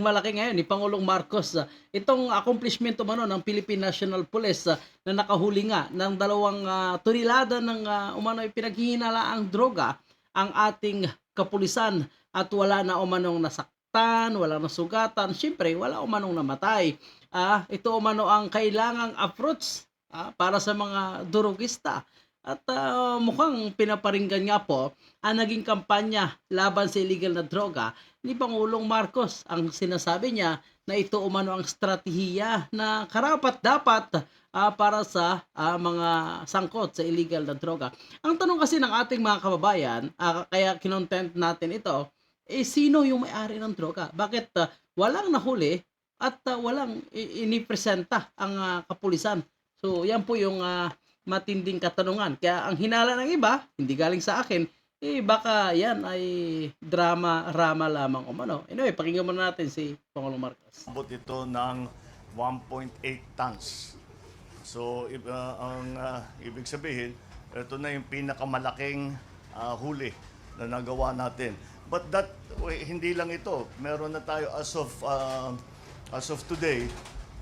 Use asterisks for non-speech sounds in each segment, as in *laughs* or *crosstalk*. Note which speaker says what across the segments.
Speaker 1: malaki ngayon ni Pangulong Marcos itong accomplishment umano ng Philippine National Police ah, na nakahuli nga ng dalawang ah, tonelada ng ah, umano pinaghihinalaang droga ang ating kapulisan at wala na umanong nasaktan, wala nasugatan, syempre wala umanong namatay. Ah, ito umano ang kailangang approach ah, para sa mga durugista. At ah, mukhang pinaparinggan nga po ang naging kampanya laban sa illegal na droga ni Pangulong Marcos. Ang sinasabi niya na ito umano ang strategiya na karapat dapat ah, para sa ah, mga sangkot sa illegal na droga. Ang tanong kasi ng ating mga kababayan, ah, kaya kinontent natin ito, eh sino yung may-ari ng droga? Bakit ah, walang nahuli at ah, walang inipresenta ang ah, kapulisan? So yan po yung ah, matinding katanungan. Kaya ang hinala ng iba, hindi galing sa akin, eh baka yan ay drama-rama lamang umano. Anyway, pakinggan muna natin si Pangulong Marcos.
Speaker 2: Abot ito ng 1.8 tons. So, uh, ang uh, ibig sabihin, ito na yung pinakamalaking uh, huli na nagawa natin. But that, wait, hindi lang ito. Meron na tayo as of, uh, as of today,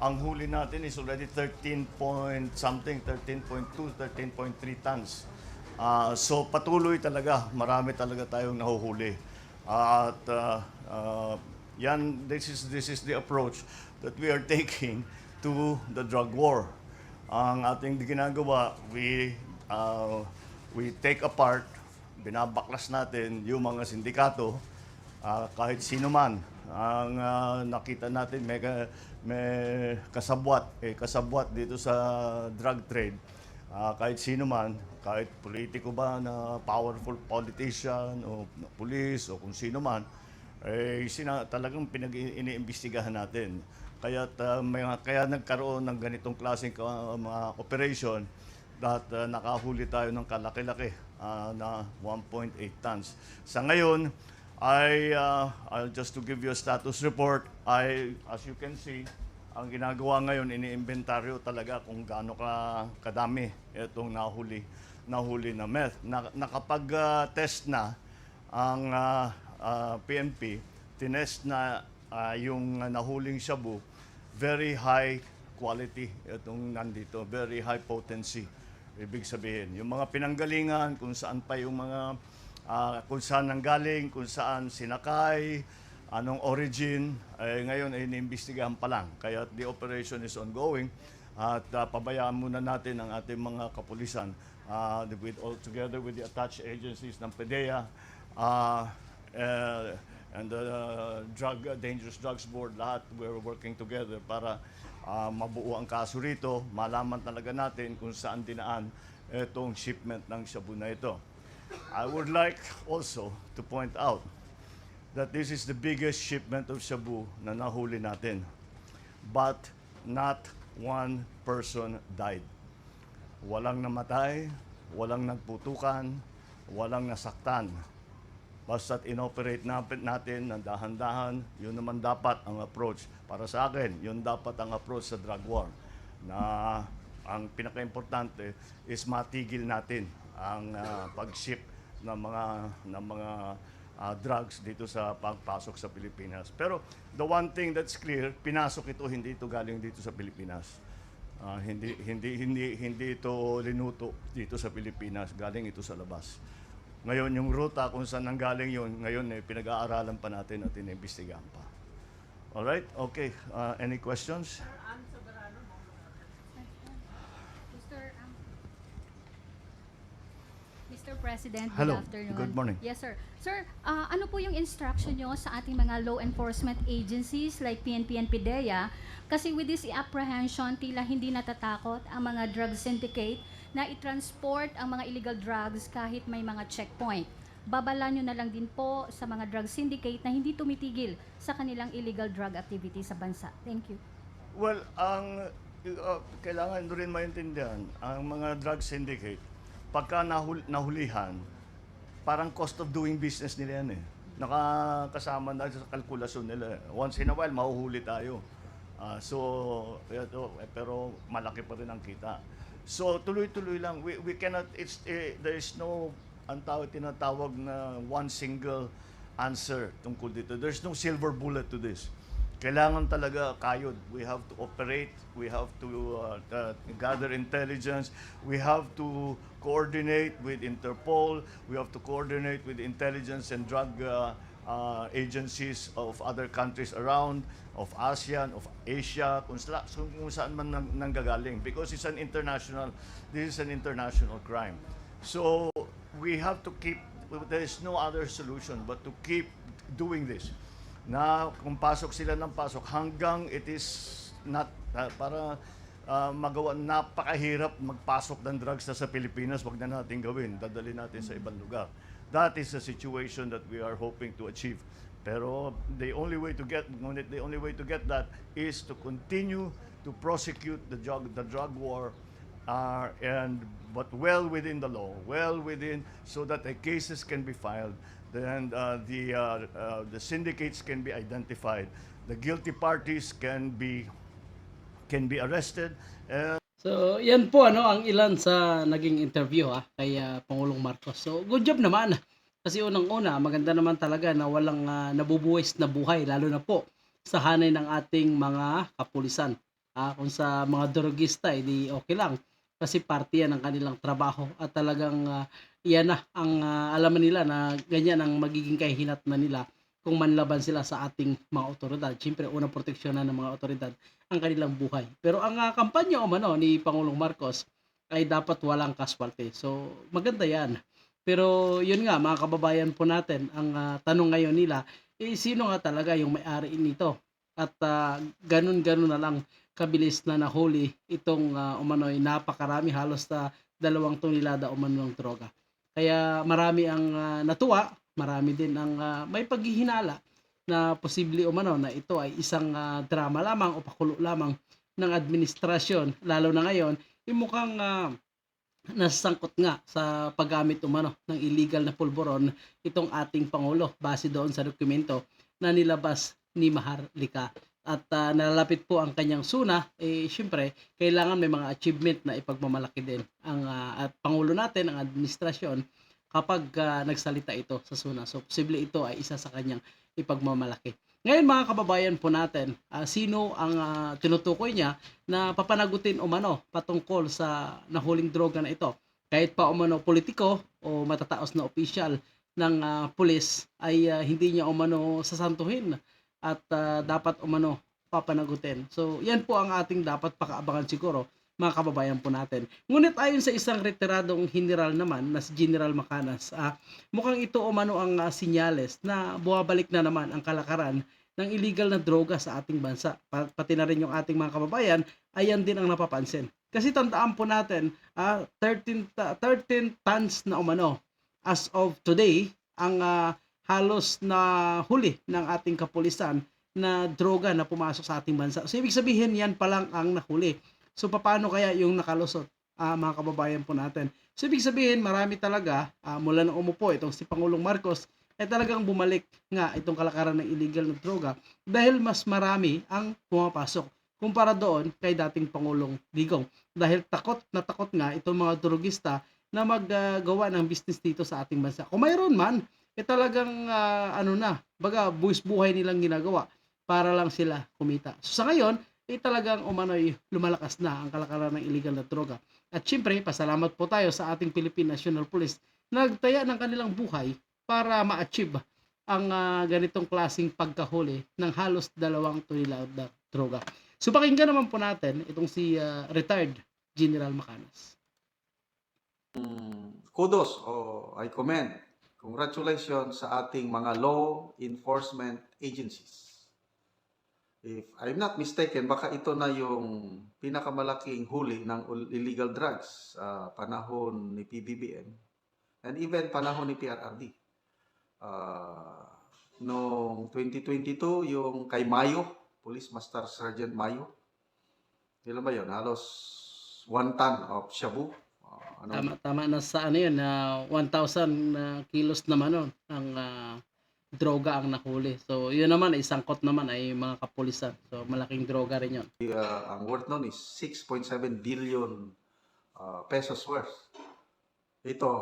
Speaker 2: ang huli natin is already 13 point something, 13.2, 13.3 tons. Ah, so patuloy talaga, marami talaga tayong nahuhuli. At ah, ah, yan, this is, this is the approach that we are *laughs* taking to the drug war. Ang ating ginagawa, we, ah, we take apart, binabaklas natin yung mga sindikato, ah, kahit sino man. Ang ah, nakita natin, may, may kasabwat, eh, kasabwat dito sa drug trade. Ah, kahit sino man, kahit politiko ba na powerful politician o police o kung sino man, eh, sina, talagang pinag-iniimbestigahan natin. Kaya, may, kaya nagkaroon ng ganitong klaseng ka- mga operation that uh, nakahuli tayo ng kalaki-laki ah, na 1.8 tons. Sa ngayon, I, uh, I'll just to give you a status report, I, as you can see, ang ginagawa ngayon, iniimbentaryo talaga kung gaano ka kadami itong nahuli, nahuli na meth. Na, nakapag-test na ang ah, ah, PNP, tinest na ah, yung nahuling shabu, very high quality itong nandito, very high potency. Ibig sabihin, yung mga pinanggalingan, kung saan pa yung mga, ah, kung saan nanggaling, kung saan sinakay, anong origin, eh, ngayon ay iniimbestigahan pa lang. Kaya the operation is ongoing. At ah, pabayaan muna natin ang ating mga kapulisan ah, with all together with the attached agencies ng PDEA ah, eh, and the drug dangerous drugs board lahat we're working together para ah, mabuo ang kaso rito. Malaman talaga natin kung saan dinaan itong shipment ng shabu na ito I would like also to point out that this is the biggest shipment of shabu na nahuli natin. But not one person died. Walang namatay, walang nagputukan, walang nasaktan. Basta't inoperate natin ng dahan-dahan, yun naman dapat ang approach. Para sa akin, yun dapat ang approach sa drug war. Na ang pinaka-importante is matigil natin ang ah, pag-ship ng mga ng mga ah, drugs dito sa pagpasok sa Pilipinas. Pero the one thing that's clear, pinasok ito hindi ito galing dito sa Pilipinas. Ah, hindi hindi hindi hindi ito linuto dito sa Pilipinas, galing ito sa labas. Ngayon yung ruta kung saan nanggaling yun, ngayon eh, pinag-aaralan pa natin at inimbestigahan pa. All right? Okay. Ah, any questions?
Speaker 3: President,
Speaker 2: Hello.
Speaker 3: good afternoon.
Speaker 2: Good morning.
Speaker 3: Yes, sir. Sir, ah, ano po yung instruction nyo sa ating mga law enforcement agencies like PNP and PDEA? Kasi with this apprehension, tila hindi natatakot ang mga drug syndicate na i-transport ang mga illegal drugs kahit may mga checkpoint. Babala nyo na lang din po sa mga drug syndicate na hindi tumitigil sa kanilang illegal drug activity sa bansa. Thank you.
Speaker 2: Well, ang uh, kailangan rin maintindihan, ang mga drug syndicate, pagka nahul- nahulihan, parang cost of doing business nila yan eh. Nakakasama na sa kalkulasyon nila. Once in a while, mahuhuli tayo. Ah, so, ito, eh, pero malaki pa rin ang kita. So, tuloy-tuloy lang. We, we cannot, it's, eh, there is no, ang tawag, tinatawag na one single answer tungkol dito. There's no silver bullet to this. Kailangan talaga kayod. We have to operate, we have to uh, uh, gather intelligence, we have to coordinate with Interpol, we have to coordinate with intelligence and drug uh, uh, agencies of other countries around, of ASEAN, of Asia, kung, sala, kung saan man nang, nanggagaling. Because it's an international, this is an international crime. So we have to keep, there is no other solution but to keep doing this na kung pasok sila ng pasok hanggang it is not uh, para uh, magawa napakahirap magpasok ng drugs na sa Pilipinas wag na natin gawin. Dadali natin sa ibang lugar. That is the situation that we are hoping to achieve. Pero the only way to get the only way to get that is to continue to prosecute the drug the drug war uh, and but well within the law, well within so that the cases can be filed, then uh, the uh, uh, the syndicates can be identified, the guilty parties can be can be arrested, and
Speaker 1: So, yan po ano ang ilan sa naging interview ha kay ah, Pangulong Marcos. So, good job naman. Kasi unang-una, maganda naman talaga na walang ah, nabubuwis na buhay lalo na po sa hanay ng ating mga kapulisan. Ah, kung sa mga drogista, edi okay lang. Kasi parte yan ng kanilang trabaho at talagang ah, iyan na ang ah, alaman nila na ganyan ang magiging kahinat na nila kung manlaban sila sa ating mga otoridad. Siyempre, unang proteksyonan ng mga otoridad ang kanilang buhay. Pero ang ah, kampanya o mano ni Pangulong Marcos ay dapat walang casualty. So, maganda yan. Pero yun nga, mga kababayan po natin, ang ah, tanong ngayon nila, eh, sino nga talaga yung may-ari nito? At ah, ganun-ganun na lang kabilis na nahuli itong uh, umano'y napakarami, halos na dalawang tonelada umano ng droga. Kaya marami ang ah, natuwa, marami din ang ah, may paghihinala na posible umano na ito ay isang ah, drama lamang o pakulo lamang ng administrasyon. Lalo na ngayon yung mukhang ah, nasangkot nga sa paggamit umano ng illegal na pulburon itong ating pangulo base doon sa dokumento na nilabas ni Maharlika at ah, nalalapit po ang kanyang suna eh syempre kailangan may mga achievement na ipagmamalaki din ang ah, at pangulo natin ang administrasyon kapag ah, nagsalita ito sa SUNA. So, posible ito ay isa sa kanyang ipagmamalaki. Ngayon mga kababayan po natin, ah, sino ang ah, tinutukoy niya na papanagutin umano patungkol sa nahuling droga na ito? Kahit pa umano politiko o matataos na opisyal ng ah, pulis ay ah, hindi niya umano sasantuhin at ah, dapat umano papanagutin. So, yan po ang ating dapat pakaabangan siguro mga kababayan po natin. Ngunit ayon sa isang retiradong general naman na si General Macanas, ah, mukhang ito umano ang ah, sinyales na buwabalik na naman ang kalakaran ng illegal na droga sa ating bansa. Pa- Pati na rin yung ating mga kababayan, ayan din ang napapansin. Kasi tandaan po natin, ah, 13, ta- 13 tons na umano as of today ang ah, halos na huli ng ating kapulisan na droga na pumasok sa ating bansa. So ibig sabihin yan pa lang ang nahuli. So paano kaya yung nakalusot ah, mga kababayan po natin? So ibig sabihin marami talaga ah, mula nang umupo itong si Pangulong Marcos ay talagang bumalik nga itong kalakaran ng illegal na droga dahil mas marami ang pumapasok kumpara doon kay dating Pangulong Digong. Dahil takot na takot nga itong mga drogista na maggagawa ng business dito sa ating bansa. Kung mayroon man, eh talagang ah, ano na, baga buwis buhay nilang ginagawa para lang sila kumita. So sa ngayon, eh talagang umano'y lumalakas na ang kalakaran ng illegal na droga. At syempre, pasalamat po tayo sa ating Philippine National Police na nagtaya ng kanilang buhay para ma-achieve ang ah, ganitong klasing pagkahuli ng halos dalawang tonelada droga. So pakinggan naman po natin itong si ah, retired General Macanas.
Speaker 4: Mm, kudos o I commend. Congratulations sa ating mga law enforcement agencies. If I'm not mistaken, baka ito na yung pinakamalaking huli ng illegal drugs sa panahon ni PBBM and even panahon ni PRRD. Ah, noong 2022, yung kay Mayo, Police Master Sergeant Mayo, ilan ba yun? Halos one ton of shabu. Ano,
Speaker 1: Tama, tama na sa ano yun, na 1,000 na kilos naman nun, ang ah, droga ang nahuli. So, yun naman, isang kot naman ay mga kapulisan. So, malaking droga rin yun.
Speaker 4: uh, ang worth nun is 6.7 billion uh, pesos worth. Ito,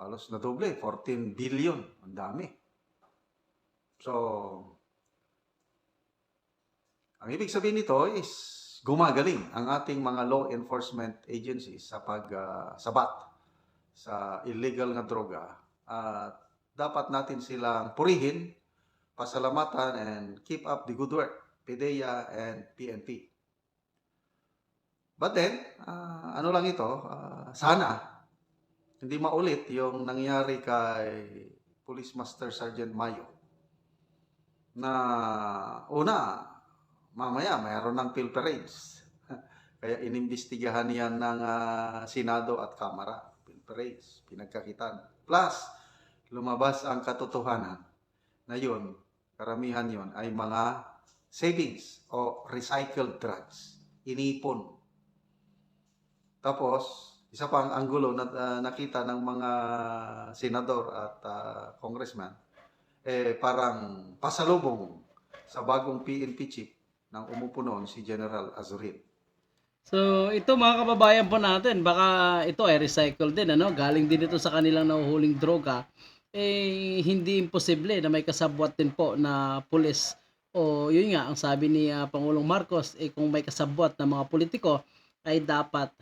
Speaker 4: halos na doble, 14 billion. Ang dami. So, Ang ibig sabihin nito is gumagaling ang ating mga law enforcement agencies sa pagsabat sa illegal na droga. At dapat natin silang purihin, pasalamatan, and keep up the good work, PDEA and PNP. But then, ah, ano lang ito, ah, sana hindi maulit yung nangyari kay Police Master Sergeant Mayo na una, mamaya mayroon ng pilferage. *laughs* Kaya inimbestigahan yan ng ah, Senado at Kamara. Pilferage, pinagkakitan. Plus, lumabas ang katotohanan na yun, karamihan yon ay mga savings o recycled drugs. Inipon. Tapos, isa pang anggulo na ah, nakita ng mga senador at ah, congressman, eh parang pasalubong sa bagong PNP chief ng umupo noon si General Azurin.
Speaker 1: So, ito mga kababayan po natin, baka ito ay recycle din, ano? Galing din ito sa kanilang nahuhuling droga. Eh, hindi imposible na may kasabwat din po na pulis. O, yun nga, ang sabi ni ah, Pangulong Marcos, eh, kung may kasabwat na mga politiko, ay dapat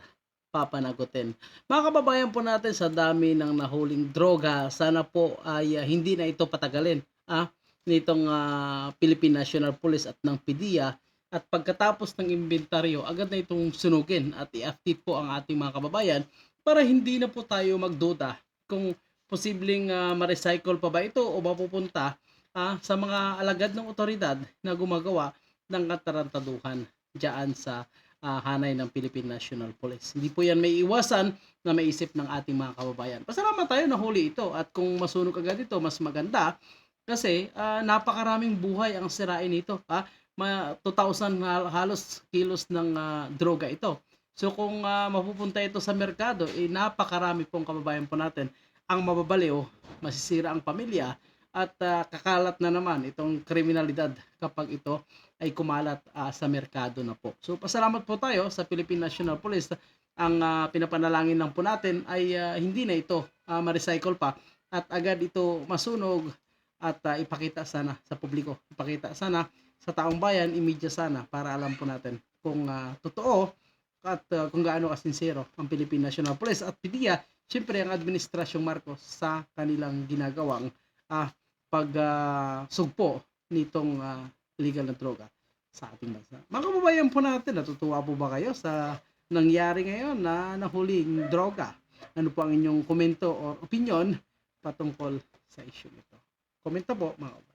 Speaker 1: papanagutin. Mga kababayan po natin sa dami ng nahuling droga, sana po ay ah, hindi na ito patagalin ah, nitong ah, Philippine National Police at ng PDEA at pagkatapos ng inventaryo, agad na itong sunugin at i-update po ang ating mga kababayan para hindi na po tayo magduda kung posibleng ah, ma-recycle pa ba ito o mapupunta ah, sa mga alagad ng otoridad na gumagawa ng katarantaduhan diyan sa ah, hanay ng Philippine National Police. Hindi po yan may iwasan na maisip ng ating mga kababayan. Pasalamat tayo na huli ito at kung masunog agad ito, mas maganda kasi ah, napakaraming buhay ang sirain nito. Ha? Ma 2,000 hal- halos kilos ng ah, droga ito. So kung ah, mapupunta ito sa merkado, eh, napakarami pong kababayan po natin ang mababaliw, masisira ang pamilya at ah, kakalat na naman itong kriminalidad kapag ito ay kumalat ah, sa merkado na po. So pasalamat po tayo sa Philippine National Police. Ang ah, pinapanalangin lang po natin ay ah, hindi na ito ah, ma-recycle pa at agad ito masunog at ah, ipakita sana sa publiko. Ipakita sana sa taong bayan, imedya sana para alam po natin kung ah, totoo at ah, kung gaano kasinsero ang Philippine National Police at PDEA, syempre ang Administrasyong Marcos sa kanilang ginagawang ah, pag ah, sugpo nitong ah, legal na droga sa ating bansa. Mga kababayan po natin, natutuwa po ba kayo sa nangyari ngayon na nahuling droga? Ano po ang inyong komento or opinion patungkol sa issue nito? Komento po mga kababayan.